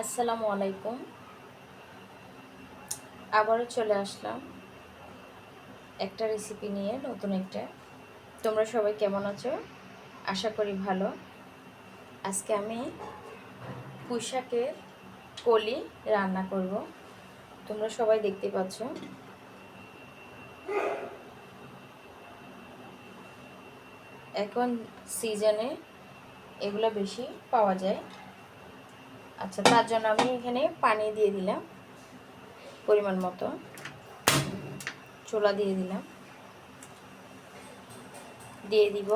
আসসালামু আলাইকুম। আবারও চলে আসলাম একটা রেসিপি নিয়ে, নতুন একটা। তোমরা সবাই কেমন আছো? আশা করি ভালো। আজকে আমি পুঁইশাকের কলি রান্না করব। তোমরা সবাই দেখতে পাচ্ছ। এখন সিজনে এগুলো বেশি পাওয়া যায়। আচ্ছা তার জন্য আমি এখানে পানি দিয়ে দিলাম, পরিমাণ মতো। চোলা দিয়ে দিলাম। দিয়ে দিব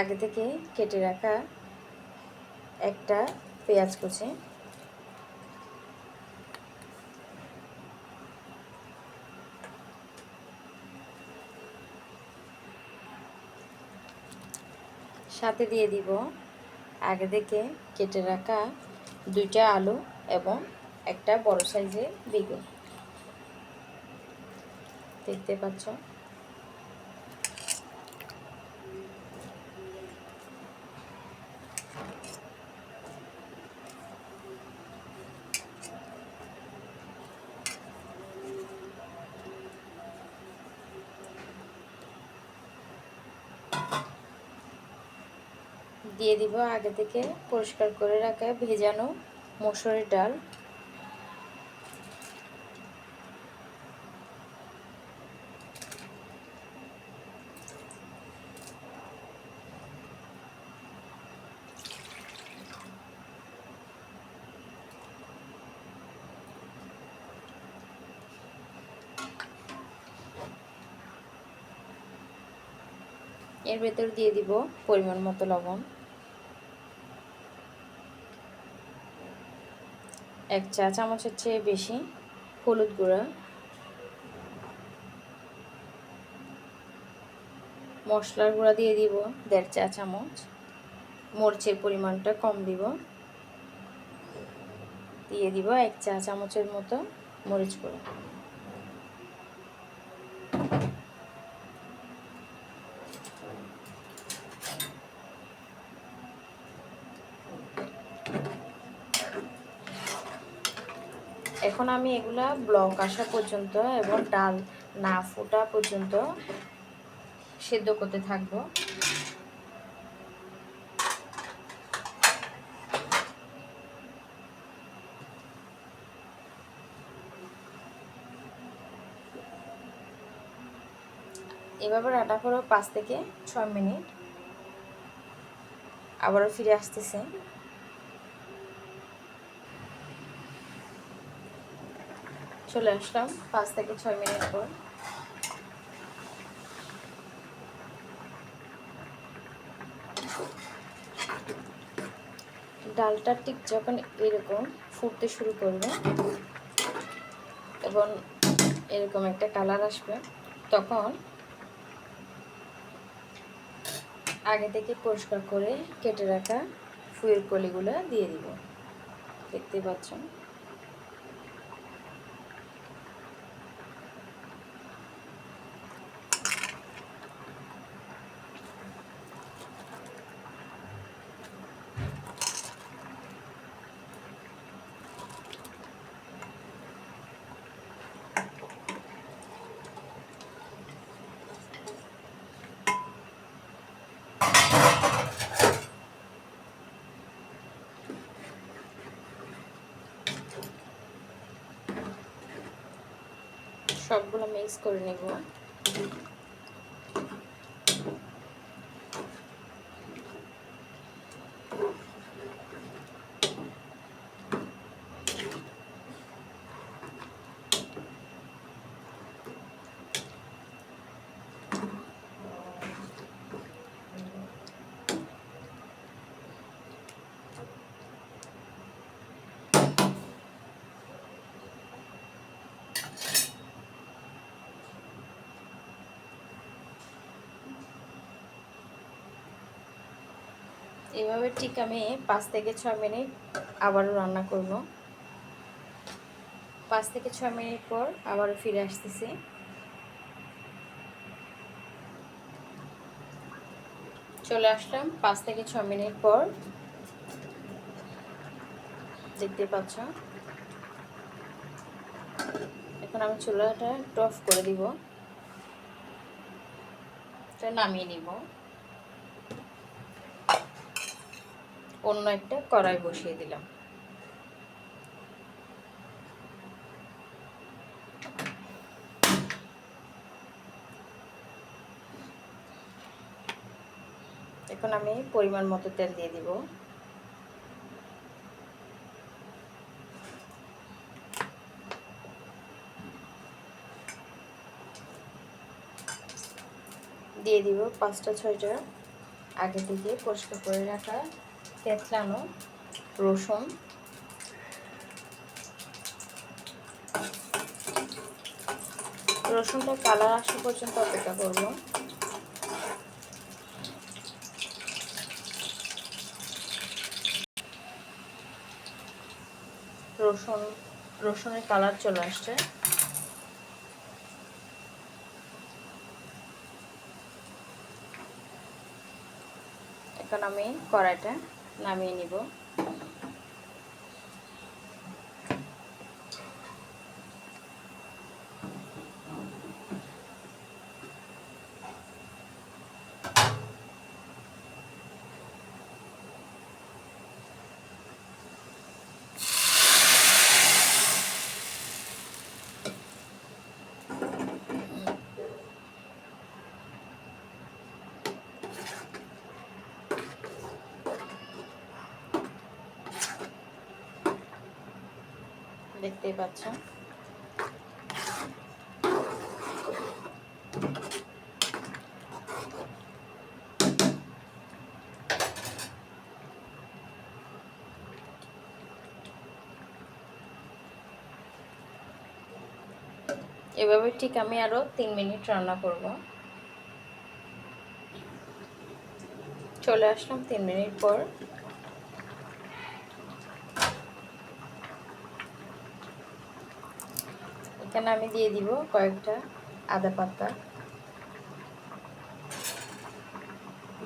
আগে থেকে কেটে রাখা একটা পেঁয়াজ কুচি। সাথে দিয়ে দিব আগে থেকে কেটে রাখা দুইটা আলু এবং একটা বড় সাইজের বেগুন। দেখতে পাচ্ছ? দিয়ে দিব আগে থেকে পরিষ্কার করে রাখা ভেজানো মসুরের ডাল। এর ভেতর দিয়ে দিব পরিমাণ মতো লবণ। এক চা চামচের চেয়ে বেশি হলুদ গুঁড়া, মশলার গুঁড়া দিয়ে দিব দেড় চা চামচ, মরিচের পরিমাণটা কম দিব, দিয়ে দিব এক চা চামচের মতো মরিচ গুঁড়া। এখন আমি এগুলা ব্লক আসা পর্যন্ত এবং ডাল না ফোটা পর্যন্ত সেদ্ধ করতে থাকব। এভাবে রান্না করো পাঁচ থেকে ছয় মিনিট। আবারও ফিরে আসতেছে। চলে আসলাম পাঁচ থেকে ছয় মিনিট পর। ডালটা ঠিক যখন এরকম ফুটতে শুরু করবে এবং এরকম একটা কালার আসবে, তখন আগে থেকে পরিষ্কার করে কেটে রাখা ফুয়ের কলিগুলো দিয়ে দিব। দেখতে পাচ্ছেন? সবগুলো মিক্স করে নেব। এভাবে ঠিক আমি পাঁচ থেকে ছয় মিনিট আবারও রান্না করব। পাঁচ থেকে ছয় মিনিট পর আবারও ফিরে আসতেছি। চলে আসলাম পাঁচ থেকে ছয় মিনিট পর। দেখতে পাচ্ছ। এখন আমি চুলাটা টফ করে দিব। নামিয়ে নিব। অন্য একটা কড়াই বসিয়ে দিলাম। এখন আমি পরিমাণ মতো তেল দিয়ে দিব। দিয়ে দিব পাঁচটা ছয়টা আগে থেকে পরিষ্কার করে রাখা তেতলানো রসুন। রসুনটা কালার আসা পর্যন্ত অপেক্ষা করব। রসুন, রসুনের কালার চলে আসছে। এখন আমি কড়াইটা নামিয়ে নিব। দেখতেই পাচ্ছেন এভাবে ঠিক আমি আরও তিন মিনিট রান্না করব। চলে আসলাম তিন মিনিট পর। এখানে আমি দিয়ে দিব কয়েকটা আদা পাতা।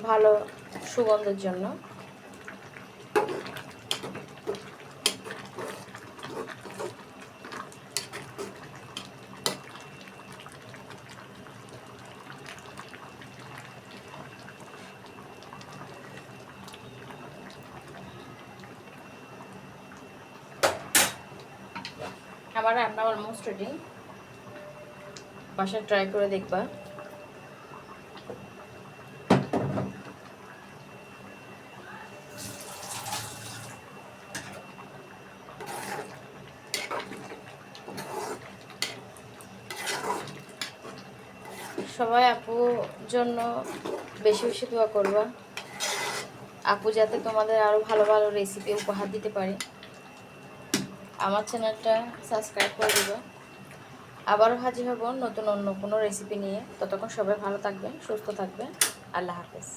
ভালো সুগন্ধের জন্য। আমার রান্না অলমোস্ট রেডি বাসায় ট্রাই করে দেখবা। সবাই আপুর জন্য বেশি বেশি দোয়া করবা। আপু যাতে তোমাদের আরও ভালো ভালো রেসিপি উপহার দিতে পারে। আমার চ্যানেলটা সাবস্ক্রাইব করে দেবে। আবারও হাজির হব নতুন অন্য কোনো রেসিপি নিয়ে। ততক্ষণ সবাই ভালো থাকবেন, সুস্থ থাকবেন। আল্লাহ হাফেজ।